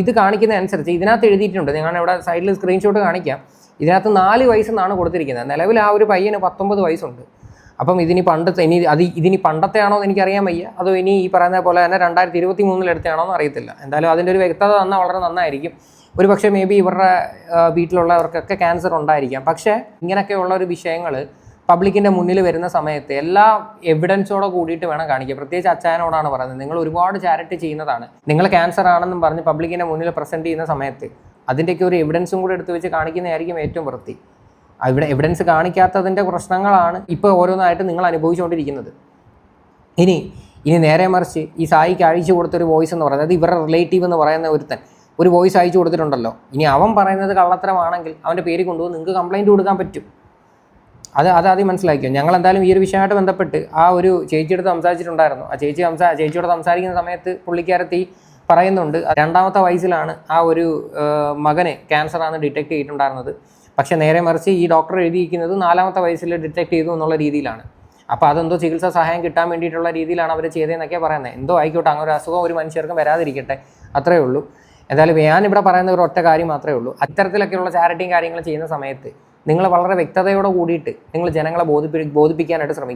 ഇത് കാണിക്കുന്ന അനുസരിച്ച് ഇതിനകത്ത് എഴുതിയിട്ടുണ്ട്. ഞാൻ ഇവിടെ സൈഡിൽ സ്ക്രീൻഷോട്ട് കാണിക്കാം. ഇതിനകത്ത് നാല് വയസ്സെന്നാണ് കൊടുത്തിരിക്കുന്നത്. നിലവിൽ ആ ഒരു പയ്യന് പത്തൊമ്പത് വയസ്സുണ്ട്. അപ്പം ഇതിനി പണ്ടത്തെ ഇനി അത് ഇതിനി പണ്ടത്തെ ആണോ എന്ന് എനിക്കറിയാൻ വയ്യ. അതോ ഇനി ഈ പറയുന്ന പോലെ തന്നെ രണ്ടായിരത്തി ഇരുപത്തി മൂന്നിലെടുത്താണോ എന്ന് അറിയത്തില്ല. എന്തായാലും അതിന്റെ ഒരു വ്യക്തത തന്നാൽ വളരെ നന്നായിരിക്കും. ഒരു പക്ഷേ മേ ബി ഇവരുടെ വീട്ടിലുള്ളവർക്കൊക്കെ ക്യാൻസർ ഉണ്ടായിരിക്കാം. പക്ഷേ ഇങ്ങനെയൊക്കെയുള്ള ഒരു വിഷയങ്ങൾ പബ്ലിക്കിന്റെ മുന്നിൽ വരുന്ന സമയത്ത് എല്ലാ എവിഡൻസോടെ കൂടിയിട്ട് വേണം കാണിക്കുക പ്രത്യേകിച്ച് അച്ചായനോടാണ് പറയുന്നത്. നിങ്ങൾ ഒരുപാട് ചാരിറ്റി ചെയ്യുന്നതാണ്. നിങ്ങൾ ക്യാൻസർ ആണെന്നും പറഞ്ഞ് പബ്ലിക്കിന്റെ മുന്നിൽ പ്രസന്റ് ചെയ്യുന്ന സമയത്ത് അതിന്റെയൊക്കെ ഒരു എവിഡൻസും കൂടെ എടുത്തു വെച്ച് കാണിക്കുന്നതായിരിക്കും ഏറ്റവും വൃത്തി. ഇവിടെ എവിഡൻസ് കാണിക്കാത്തതിന്റെ പ്രശ്നങ്ങളാണ് ഇപ്പോൾ ഓരോന്നായിട്ട് നിങ്ങൾ അനുഭവിച്ചുകൊണ്ടിരിക്കുന്നത്. ഇനി ഇനി നേരെ മറിച്ച് ഈ സായിക്ക് അഴിച്ചു കൊടുത്തൊരു വോയിസ് എന്ന് പറയുന്നത് ഇവരുടെ റിലേറ്റീവ് എന്ന് പറയുന്ന ഒരുത്തൻ ഒരു വോയിസ് അയച്ചു കൊടുത്തിട്ടുണ്ടല്ലോ. ഇനി അവൻ പറയുന്നത് കള്ളത്തരമാണെങ്കിൽ അവന്റെ പേര് കൊണ്ടുപോകും നിങ്ങൾക്ക് കംപ്ലൈന്റ് കൊടുക്കാൻ പറ്റും. അത് അത് ആദ്യം മനസ്സിലാക്കിയോ? ഞങ്ങൾ എന്തായാലും ഈ ഒരു വിഷയമായിട്ട് ബന്ധപ്പെട്ട് ആ ഒരു ചേച്ചിയെടുത്ത് സംസാരിച്ചിട്ടുണ്ടായിരുന്നു. ആ ചേച്ചി സംസാ ചേച്ചിയോട് സംസാരിക്കുന്ന സമയത്ത് പുള്ളിക്കാരത്തി പറയുന്നുണ്ട് രണ്ടാമത്തെ വയസ്സിലാണ് ആ ഒരു മകനെ ആണ് ഡിറ്റക്ട് ചെയ്തിട്ടുണ്ടായിരുന്നത്. പക്ഷെ നേരെ മറിച്ച് ഈ ഡോക്ടർ എഴുതിയിരിക്കുന്നത് നാലാമത്തെ വയസ്സിൽ ഡിറ്റക്ട് ചെയ്തു എന്നുള്ള രീതിയിലാണ്. അപ്പോൾ അതെന്തോ ചികിത്സാ സഹായം കിട്ടാൻ വേണ്ടിയിട്ടുള്ള രീതിയിലാണ് അവർ ചെയ്തതെന്നൊക്കെ പറയുന്നത്. എന്തോ ആയിക്കോട്ടെ അങ്ങനെ ഒരു അസുഖം ഒരു മനുഷ്യർക്കും വരാതിരിക്കട്ടെ അത്രയേ ഉള്ളൂ. എന്തായാലും ഞാൻ പറയുന്ന ഒരു ഒറ്റ കാര്യം മാത്രമേ ഉള്ളൂ. അത്തരത്തിലൊക്കെയുള്ള ചാരിറ്റിയും കാര്യങ്ങളും ചെയ്യുന്ന സമയത്ത് നിങ്ങൾ വളരെ വ്യക്തതയോടെ കൂടിയിട്ട് നിങ്ങൾ ജനങ്ങളെ ബോധിപ്പി ബോധിപ്പിക്കാനായിട്ട് ശ്രമിക്കുക.